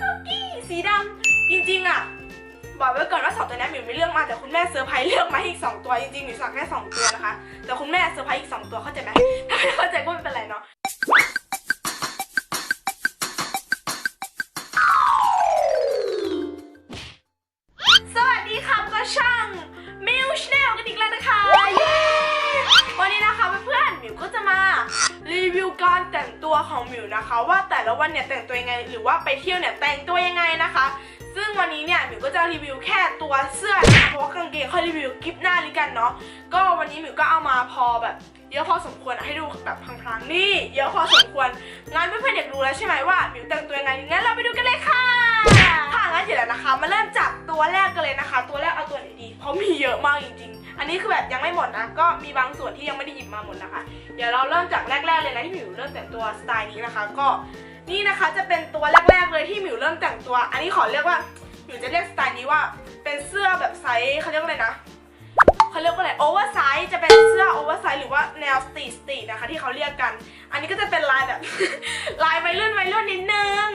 ป๊อกกี้สีดำจริงๆอะบอกไว้ก่อนว่าสองตัวนี้หมิวไม่เลือกมาแต่คุณแม่เซอร์ไพรส์เลือกมาอีกสองตัวจริงๆหมิวสั่งแค่สองตัวนะคะแต่คุณแม่เซอร์ไพรส์อีกสองตัวเข้าใจไหมถ้าไม่เข้าใจก็ไม่เป็นไรเนาะ ตัวของหมิวนะคะ ว่าแต่ละวันเนี่ยแต่งตัวยังไง หรือว่าไปเที่ยวเนี่ยแต่งตัวยังไงนะคะ ซึ่งวันนี้เนี่ยหมิวก็จะรีวิวแค่ตัวเสื้อนะคะเพราะว่ากางเกงค่อยรีวิวคลิปหน้านี้กันเนาะก็วันนี้หมิวก็เอามาพอแบบเยอะพอสมควรให้ดูแบบพลางๆนี่เยอะพอสมควรงั้นเพื่อนๆอยากรู้แล้วใช่ไหมว่าหมิวแต่งตัวยังไงงั้นเราไปดูกันเลยค่ะค่ะงั้นเดี๋ยวนะคะ มาเริ่มจากตัวแรกกันเลยนะคะ ตัวแรกเอาตัวไหนดีเพราะมีเยอะมากจริง อันนี้คือแบบยังไม่หมดนะ ก็มีบางส่วนที่ยังไม่ได้หยิบมาหมดนะคะ เดี๋ยวเราเริ่มจากแรกๆเลยนะที่หมิวเริ่มแต่งตัวสไตล์นี้นะคะ ก็นี่นะคะจะเป็นตัวแรกๆเลยที่หมิวเริ่มแต่งตัว อันนี้ขอเรียกว่าหมิวจะเรียกสไตล์นี้ว่าเป็นเสื้อแบบไซส์เขาเรียกว่าอะไรนะเขาเรียกว่าอะไรโอเวอร์ไซส์จะเป็นเสื้อโอเวอร์ไซส์หรือว่าแนวสตรีทสตรีทนะคะที่เขาเรียกกัน อันนี้ก็จะเป็นลายแบบ ลายวัยรุ่นวัยรุ่นนิดนึง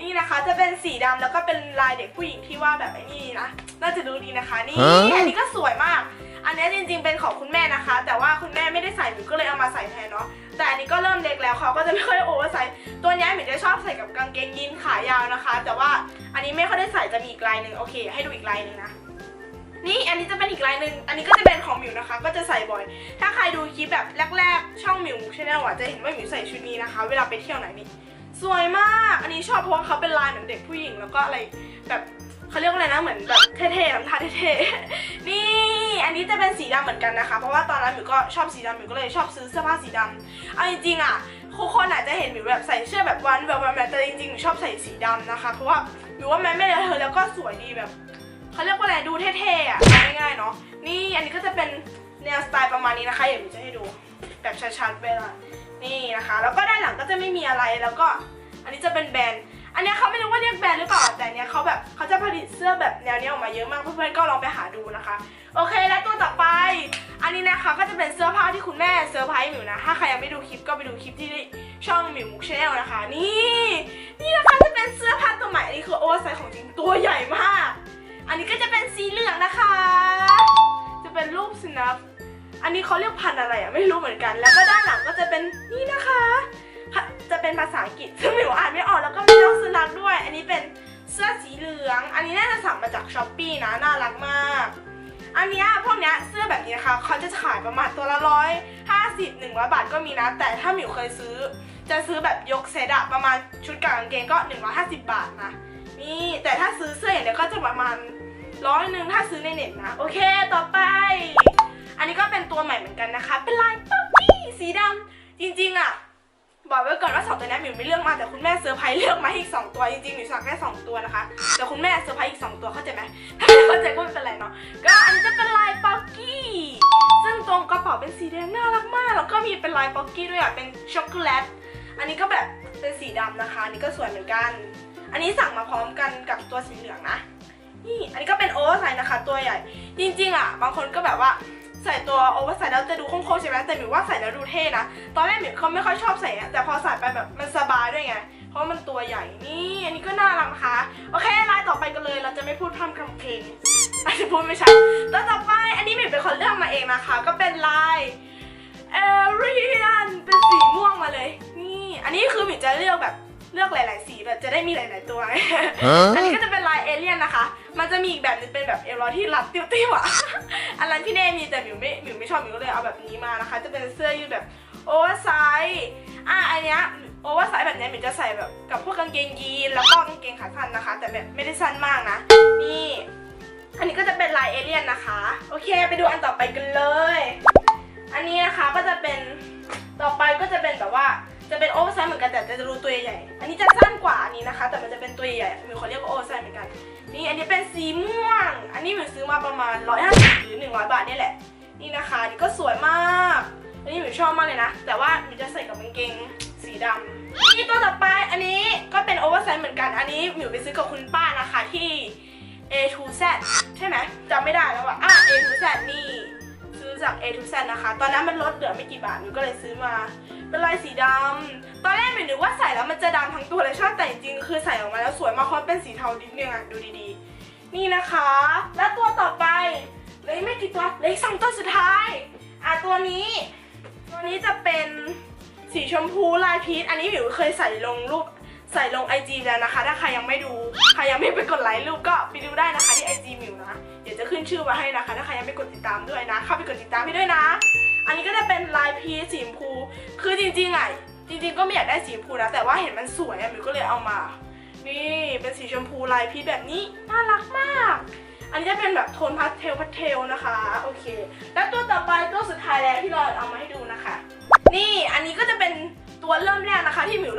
นี่นะคะจะเป็นสีดำแล้วก็เป็นลายเด็กผู้หญิงที่ว่าแบบไอ้นี่นะน่าจะดูดีนะคะ นี่ฮะอันนี้ก็สวยมาก อันนี้จริงๆเป็นของคุณแม่นะคะ แต่ว่าคุณแม่ไม่ได้ใส่หนูก็เลยเอามาใส่แทนเนาะแต่อันนี้ก็เริ่มเล็กแล้วเขาก็จะไม่ค่อยโอเวอร์ไซส์ตัวนี้ยหนูจะชอบใส่กับกางเกงยีนขายาวนะคะ แต่ว่าอันนี้ไม่ค่อยได้ใส่จะมีอีกลายหนึ่งโอเค ให้ดูอีกลายหนึ่งนะนี่อันนี้จะเป็นอีกลายหนึ่งอันนี้ก็จะเป็นของหมิวนะคะ ก็จะใส่บ่อย ถ้าใครดูคลิปแบบแรกๆ ช่องหมิวมุกชาแนลอะจะเห็นว่าหมิวใส่ชุดนี้นะคะ เวลาไปเที่ยวไหนนี่สวยมาก อันนี้ชอบเพราะว่าเขาเป็นลายเหมือนเด็กผู้หญิงแล้วก็อะไรแบบ เขาเรียกว่าอะไรนะเหมือนแบบเท่ๆทำท่าเท่ๆนี่อันนี้จะเป็นสีดำเหมือนกันนะคะ เพราะว่าตอนนั้นหมิวก็ชอบสีดำหมิวก็เลยชอบซื้อเสื้อผ้าสีดำเอาจริงๆอะทุกคนอาจจะเห็นหมิวแบบใส่เสื้อแบบวันแบบวันแบบแต่จริงๆหมิวชอบใส่สีดำนะคะ เพราะว่าหมิวว่ามันไม่เลอะเทอะแล้วก็สวยดีแบบเขาเรียกว่าอะไรดูเท่ๆอะง่ายๆเนาะนี่อันนี้ก็จะเป็นแนวสไตล์ประมาณนี้นะคะเดี๋ยวหมิวจะให้ดูแบบชัดๆไปละนี่นะคะ แล้วก็ด้านหลังก็จะไม่มีอะไรแล้วก็อันนี้จะเป็นแบรนด์อันเนี้ยเขาไม่รู้ว่าเรียกแบรนด์หรือเปล่าแต่เนี้ยเขาแบบ ออกมาเยอะมากเพื่อนๆก็ลองไปหาดูนะคะ โอเคแล้วตัวต่อไป อันนี้นะคะก็จะเป็นเสื้อผ้าที่คุณแม่เซอร์ไพรส์หมิวนะถ้าใครยังไม่ดูคลิปก็ไปดูคลิปที่ช่องหมิวมุกชาแนลนะคะ นี่นี่นะคะจะเป็นเสื้อผ้าตัวใหม่อันนี้คือโอเวอร์ไซส์ของจริงตัวใหญ่มาก อันนี้ก็จะเป็นสีเหลืองนะคะ จะเป็นรูปสนัขอันนี้เขาเรียกพันอะไรอะไม่รู้เหมือนกัน แล้วก็ด้านหลังก็จะเป็นนี่นะคะค่ะจะเป็นภาษาอังกฤษซึ่งหมิวอ่านไม่ออกแล้วก็มีน้องสุนัขด้วย อันนี้เป็น เสื้อสีเหลือง อันนี้น่าจะสั่งมาจากช้อปปีนะ น่ารักมาก อันนี้พวกเนี้ยเสื้อแบบนี้นะคะ เขาจะขายประมาณตัวละร้อยห้าสิบหนึ่งร้อยบาทก็มีนะ แต่ถ้าหมิวเคยซื้อ จะซื้อแบบยกเซตอะประมาณชุดกับกางเกงก็150บาทนะ นี่แต่ถ้าซื้อเสื้ออย่างเดียวก็จะประมาณร้อยหนึ่งถ้าซื้อในเน็ตนะ โอเค ต่อไป ร์ไพรส์เลือกมาอีกสองตัวจริงๆหมิวสั่งแค่สองตัวนะคะแต่คุณแม่เซอร์ไพรส์อีกสองตัวเข้าใจไหมถ้าไม่เข้าใจก็ไม่เป็นไรเนาะก็อันนี้จะเป็นลายป๊อกกี้ซึ่งตรงกระเป๋าเป็นสีแดงน่ารักมาก แล้วก็มีเป็นลายป๊อกกี้ด้วยอะเป็นช็อกโกแลตอันนี้ก็แบบเป็นสีดำนะคะอันนี้ก็สวยเหมือนกัน อันนี้สั่งมาพร้อมกันกับตัวสีเหลืองนะนี่อันนี้ก็เป็นโอเวอร์ไซส์นะคะ ตัวใหญ่ จริงๆอะบางคนก็แบบว่าใส่ตัวโอเวอร์ไซส์แล้วจะดูโค้งๆใช่ไหมแต่หมิวว่าใส่แล้วดูเท่นะ ตอนแรกหมิวเขาไม่ค่อยชอบใส่แต่พอใส่ไปแบบมันสบายด้วยไง เพราะมันตัวใหญ่นี่อันนี้ก็น่ารักนะคะโอเคลายต่อไปกันเลย เราจะไม่พูดพร่ำทำเพลงอาจจะพูดไม่ชัดตัวต่อไปอันนี้หมิวเป็นคนเลือกมาเองนะคะ ก็เป็นลายเอรียนเป็นสีม่วงมาเลย นี่อันนี้คือหมิวจะเลือกแบบเลือกหลาย ๆ สีแบบจะได้มีหลาย ๆ ตัว อันนี้ก็จะเป็นลายเอเลี่ยนนะคะ มันจะมีอีกแบบหนึงเป็นแบบเอลลอยที่รัดติ้วๆอะอันนั้นพี่เน่มีแต่หมิวไม่หมิวไม่ชอบหมิวก็เลยเอาแบบนี้มานะคะ จะเป็นเสื้อยืดแบบโอเวอร์ไซส์ อะอันเนี้ย โอเวอร์ไซส์แบบนี้มิวจะใส่แบบกับพวกกางเกงยีนแล้วก็กางเกงขาสั้นนะคะ แต่แบบไม่ได้สั้นมากนะ นี่ อันนี้ก็จะเป็นลายเอเลี่ยนนะคะ โอเค ไปดูอันต่อไปกันเลย อันนี้นะคะก็จะเป็นต่อไปก็จะเป็นแบบว่าจะเป็นโอเวอร์ไซส์เหมือนกันแต่จะดูตัวใหญ่อันนี้จะสั้นกว่าอันนี้นะคะ แต่มันจะเป็นตัวใหญ่มิวเขาเรียกว่าโอเวอร์ไซส์เหมือนกัน นี่อันนี้เป็นสีม่วง อันนี้หมิวซื้อมาประมาณ150หรือ100 บาทนี่แหละ นี่นะคะนนี่ก็สวยมาก อันนี้หมิวชอบมากเลยนะ แต่ว่าหมิวจะใส่กับกางเกง สีดำนี่ตัวต่อไปอันนี้ก็เป็นโอเวอร์ไซส์เหมือนกัน อันนี้หมิวไปซื้อกับคุณป้านะคะที่ A to Z ใช่ไหมจำไม่ได้แล้วอะอะ A to Z นี่ซื้อจาก A to Z นะคะ ตอนนั้นมันลดเหลือไม่กี่บาทหนูก็เลยซื้อมา เป็นลายสีดำตอนแรกหนูนึกว่าใส่แล้วมันจะดำทั้งตัวเลยชอบแต่จริงๆคือใส่ออกมาแล้วสวยมากเพราะเป็นสีเทาดิบเนี่ยอะดูดีๆ นี่นะคะ แล้วตัวต่อไปเลยไม่กี่ตัวเลยสองตัวสุดท้ายอะตัวนี้ ตัวนี้จะเป็น สีชมพูลายพีชอันนี้หมิวเคยใส่ลงรูปใส่ลงไอจีแล้วนะคะ ถ้าใครยังไม่ดู ใครยังไม่ไปกดไลค์รูปก็ไปดูได้นะคะที่ไอจีหมิวนะ เดี๋ยวจะขึ้นชื่อไว้ให้นะคะ ถ้าใครยังไม่กดติดตามด้วยนะ เข้าไปกดติดตามให้ด้วยนะ อันนี้ก็จะเป็นลายพีชสีชมพู คือจริงๆอะจริงๆก็ไม่อยากได้สีชมพูนะ แต่ว่าเห็นมันสวยอะหมิวก็เลยเอามา นี่เป็นสีชมพูลายพีชแบบนี้น่ารักมาก อันนี้จะเป็นแบบโทนพาสเทลพาสเทลนะคะ โอเค แล้วตัวต่อไปตัวสุด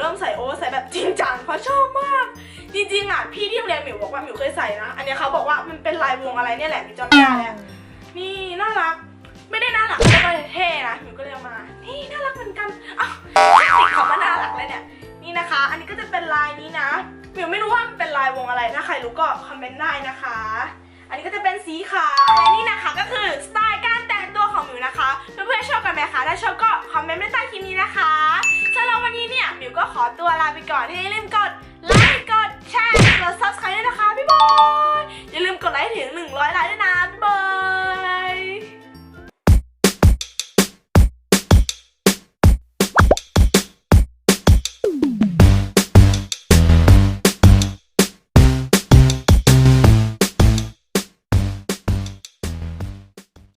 ริ่มใส่โอเวอร์ไซส์แบบจริงจังเพราะชอบมาก จริงๆอะพี่ที่โรงเรียนหมิวบอกว่าหมิวเคยใส่นะ อันนี้เขาบอกว่ามันเป็นลายวงอะไรเนี่ยแหละหมิวจำไม่ได้แล้วนี่น่ารัก ไม่ได้น่ารักแต่ก็เท่นะหมิวก็เลยมา นี่น่ารักเหมือนกันอ้าวติดคำว่าน่ารักเลยเนี่ยนี่นะคะ อันนี้ก็จะเป็นลายนี้นะหมิวไม่รู้ว่ามันเป็นลายวงอะไรถ้าใครรู้ก็คอมเมนต์ได้นะคะอันนี้ก็จะเป็นสีขาวและนี่นะคะก็คือสไตล์การแต่งตัวของหมิวนะคะ เพื่อนๆชอบกันไหมคะ ถ้าชอบก็คอมเมนต์ไว้ใต้คลิปนี้นะคะ็ขอตัวลาไปก่อนให้ลืมกดไลค์กดแชร์กด subscribe ด้วยนะคะพี่บอยอย่าลืมกดไลค์ถึง 100ไลค์